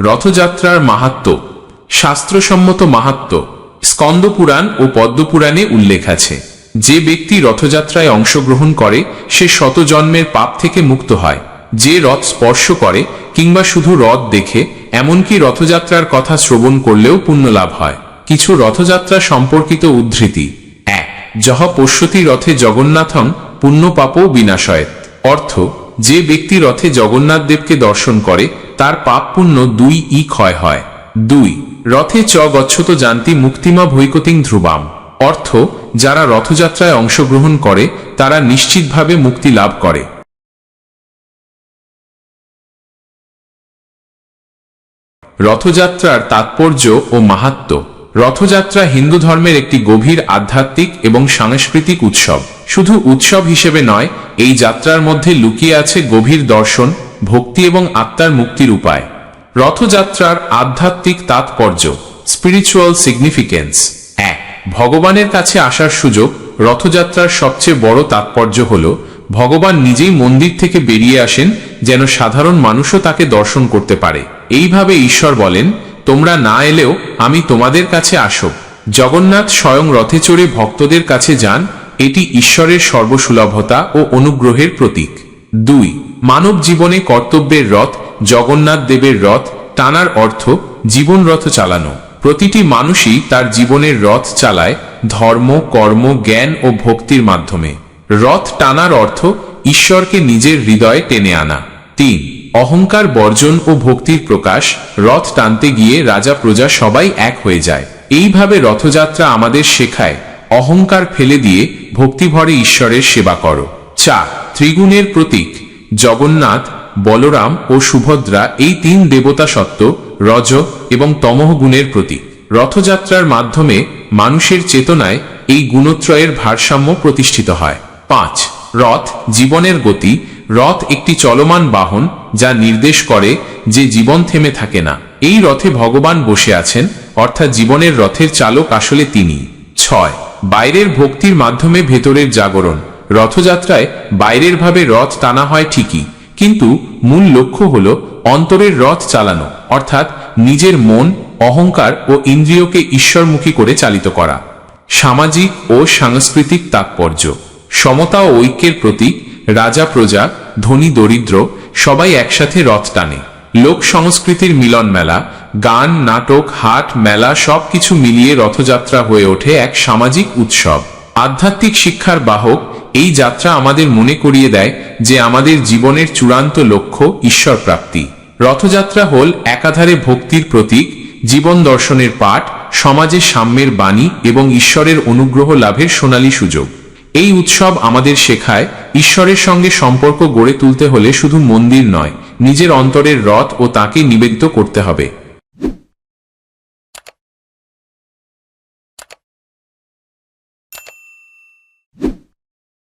রথযাত্রার মাহাত্ম শাস্ত্রসম্মত মাহাত্ম স্কন্দপুরাণ ও পদ্মপুরাণে উল্লেখ আছে। যে ব্যক্তি রথযাত্রায় অংশগ্রহণ করে, সে শত জন্মের পাপ থেকে মুক্ত হয়। যে রথ স্পর্শ করে, কিংবা শুধু রথ দেখে, এমনকি রথযাত্রার কথা শ্রবণ করলেও পুণ্য লাভ হয়। কিছু রথযাত্রা সম্পর্কিত উদ্ধৃতি। এক, যহ পশ্যতি রথে জগন্নাথং পুণ্য পাপও বিনাশয়েত। অর্থ, যে ব্যক্তি রথে জগন্নাথ দেবকে দর্শন করে তার পাপ পুণ্য দুই ই ক্ষয় হয়। দুই, রথে চ গচ্ছত জানতি মুক্তিমা ভৈকতিং ধ্রুবাম। অর্থ, যারা রথযাত্রায় অংশগ্রহণ করে, তারা নিশ্চিতভাবে মুক্তি লাভ করে। রথযাত্রার তাৎপর্য ও মাহাত্ম্য। রথযাত্রা হিন্দু ধর্মের একটি গভীর আধ্যাত্মিক এবং সাংস্কৃতিক উৎসব। শুধু উৎসব হিসেবে নয়, এই যাত্রার মধ্যে লুকিয়ে আছে গভীর দর্শন ভক্তি এবং আত্মার মুক্তির উপায়। রথযাত্রার আধ্যাত্মিক তাৎপর্য স্পিরিচুয়াল সিগনিফিকেন্স এক, ভগবানের কাছে আসার সুযোগ, রথযাত্রার সবচেয়ে বড় তাৎপর্য হল, ভগবান নিজেই মন্দির থেকে বেরিয়ে আসেন যেন সাধারণ মানুষও তাকে দর্শন করতে পারে। এইভাবে ঈশ্বর বলেন, তোমরা না এলেও আমি তোমাদের কাছে আসব। জগন্নাথ স্বয়ং রথে চড়ে ভক্তদের কাছে যান, এটি ঈশ্বরের সর্বসুলভতা ও অনুগ্রহের প্রতীক। দুই মানব জীবনে কর্তব্যের রথ, জগন্নাথ দেবের রথ, টানার অর্থ, জীবন রথ চালানো। প্রতিটি মানুষই তার জীবনের রথ চালায় ধর্ম, কর্ম, জ্ঞান ও ভক্তির মাধ্যমে। রথ টানার অর্থ, ঈশ্বরকে নিজের হৃদয়ে টেনে আনা। তিন, অহংকার বর্জন ও ভক্তির প্রকাশ। রথ টানতে গিয়ে রাজা প্রজা সবাই এক হয়ে যায়। এইভাবে রথযাত্রা আমাদের শেখায়, অহংকার ফেলে দিয়ে ভক্তিভরে ঈশ্বরের সেবা করো। চা ত্রিগুণের প্রতীক। জগন্নাথ, বলরাম ও সুভদ্রা এই তিন দেবতা সত্ত্ব, রজ এবং তমহ গুণের প্রতীক। রথযাত্রার মাধ্যমে মানুষের চেতনায় এই গুণত্রয়ের ভারসাম্য প্রতিষ্ঠিত হয়। পাঁচ, রথ জীবনের গতি। রথ একটি চলমান বাহন যা নির্দেশ করে যে জীবন থেমে থাকে না। এই রথে ভগবান বসে আছেন, অর্থাৎ জীবনের রথের চালক আসলে তিনি। ছয়, বাইরের ভক্তির মাধ্যমে ভেতরের জাগরণ। রথযাত্রায় বাইরের ভাবে রথ টানা হয় ঠিকই, কিন্তু মূল লক্ষ্য হল অন্তরের রথ চালানো, অর্থাৎ নিজের মন, অহংকার ও ইন্দ্রিয়কে ঈশ্বরমুখী করে চালিত করা। সামাজিক ও সাংস্কৃতিক তাৎপর্য। সমতা ও ঐক্যের প্রতীক, রাজা, প্রজা, ধনী, দরিদ্র, সবাই একসাথে রথ টানে। লোক সংস্কৃতির মিলন মেলা, গান, নাটক, হাট, মেলা সবকিছু মিলিয়ে রথযাত্রা হয়ে ওঠে এক সামাজিক উৎসব। আধ্যাত্মিক শিক্ষার বাহক এই যাত্রা আমাদের মনে করিয়ে দেয় যে আমাদের জীবনের চূড়ান্ত লক্ষ্য ঈশ্বর প্রাপ্তি। রথযাত্রা হল একাধারে ভক্তির প্রতীক, জীবন দর্শনের পাঠ সমাজে সাম্যের বাণী এবং ঈশ্বরের অনুগ্রহ লাভের সোনালী সুযোগ। এই উৎসব আমাদের শেখায় ঈশ্বরের সঙ্গে সম্পর্ক গড়ে তুলতে হলে শুধু মন্দির নয়, নিজের অন্তরের রথ ও তাকে নিবেদিত করতে হবে।